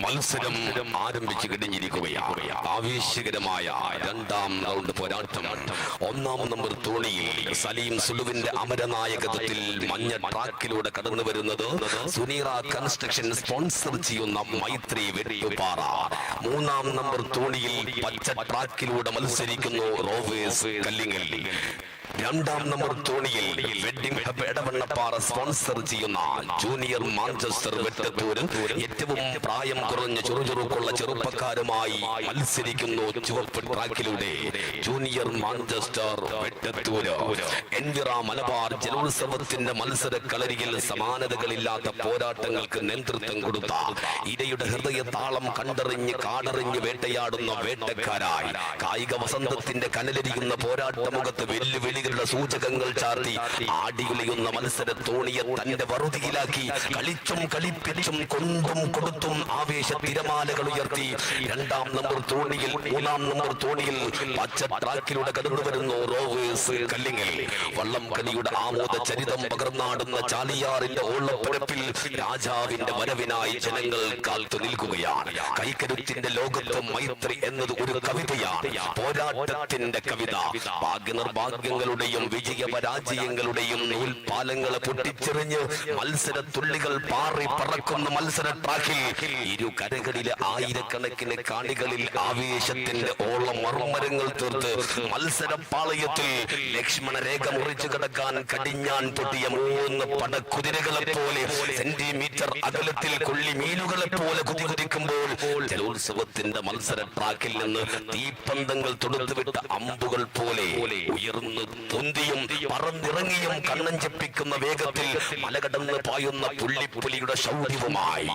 മത്സരം ആരംഭിച്ചു കഴിഞ്ഞിരിക്കുകയാണ്. ആവേശകരമായ രണ്ടാം റൗണ്ട് പോരാട്ടം. ഒന്നാം നമ്പർ തോണിയിൽ സലീം സുലുവിന്റെ അമരനായകത്വത്തിൽ മഞ്ഞ ട്രാക്കിലൂടെ കടന്നു വരുന്നത് സുനീറ കൺസ്ട്രക്ഷൻ സ്പോൺസർ ചെയ്യുന്ന മൈത്രി വെട്ടുപാറ. മൂന്നാം നമ്പർ തോണിയിൽ പച്ച ട്രാക്കിലൂടെ മത്സരിക്കുന്നു റോവേഴ്സ് കല്ലിങ്ങൽ രണ്ടാം നമ്പർ തോണിയിൽ വെഡിംഗ് ഹബ് പാറ സ്പോൺസർ ചെയ്യുന്ന ജൂനിയർ മാഞ്ചസ്റ്റർ വെട്ടത്തൂര് ഏറ്റവും പ്രായം കുറഞ്ഞ ചുറുചുറുക്കുള്ള ചെറുപ്പക്കാരുമായി മത്സരിക്കുന്നു ചുവപ്പ് ട്രാക്കിലൂടെ ജൂനിയർ മാഞ്ചസ്റ്റർ വെട്ടത്തൂര്. എൻവിറ മലബാർ ജലോത്സവത്തിന്റെ മത്സര കളരിയിൽ സമാനതകളില്ലാത്ത പോരാട്ടങ്ങൾക്ക് നേതൃത്വം കൊടുത്ത ഇരയുടെ ഹൃദയ താളം കണ്ടറിഞ്ഞ് കാടറിഞ്ഞ് വേട്ടയാടുന്ന വേട്ടക്കാരായി കായിക വസന്തത്തിന്റെ കനലരിയുന്ന പോരാട്ടമുഖത്ത് വെല്ലുവിളികളുടെ സൂചകങ്ങൾ ചാർത്തി ആടിയുലയുന്ന മത്സര തോണിയെ തന്റെ വറുതിയിലാക്കി കളിച്ചും കളിപ്പിച്ചും കൊണ്ടും കൊടുത്തും ആവേശ തിരമാലകൾ ഉയർത്തി രണ്ടാം നമ്പർ തോണിയിൽ മൂന്നാം നമ്പർ തോണിയിൽ പച്ച ട്രാക്കിലൂടെ കടന്നു വരുന്നു റോവേഴ്സ് കല്ലിങ്ങൽ. വള്ളം കളിയുടെ ആമോദ ചരിതം പകർന്നാടുന്ന ചാലിയാറിന്റെ ഓളപ്പുഴപ്പിൽ രാജാവിന്റെ വരവിനായി ജനങ്ങൾ കാത്തു നിൽക്കുകയാണ്. കൈക്കരുത്തിന്റെ ലോകത്ത് മൈത്രി എന്നത് ഒരു കവിതയാണ്. പോരാട്ടത്തിന്റെ കവിത. ഭാഗ്യനിർഭാഗ്യങ്ങളുടെയും വിജയ പരാജയങ്ങളുടെയും നൂൽപാലങ്ങളെ പൊട്ടിച്ചെറിഞ്ഞ് മത്സര തുള്ളികൾ പാറി പറക്കുന്ന മത്സര ട്രാക്കിൽ ഇരു കരകളിലെ ആയിരക്കണക്കിന് കാണികളിൽ ആവേശത്തിന്റെ ഓളം മർമ്മരങ്ങൾ തീർത്ത് മത്സര പാളയത്തിൽ ലക്ഷ്മണ രേഖ മുറിച്ചു കിടക്കാൻ കടിഞ്ഞാൻ പൊട്ടിയ മൂന്ന് പടക്കുതിരകളെ പോലെ സെന്റിമീറ്റർ അകലത്തിൽ കൊള്ളി മീനുകളെ പോലെ കുതികുതിക്കുമ്പോൾ ജലോത്സവത്തിന്റെ മത്സര ട്രാക്കിൽ നിന്ന് തീപ്പന്തങ്ങൾ തൊടുത്തുവിട്ട അമ്പുകൾ പോലെ ഉയർന്ന് തൊന്തിയും പറന്നിറങ്ങിയും കണ്ണഞ്ചപ്പിക്കുന്ന വേഗത്തിൽ മലകടന്ന് പായുന്ന പുള്ളിപ്പുലിയുടെ ശൗര്യവുമായി.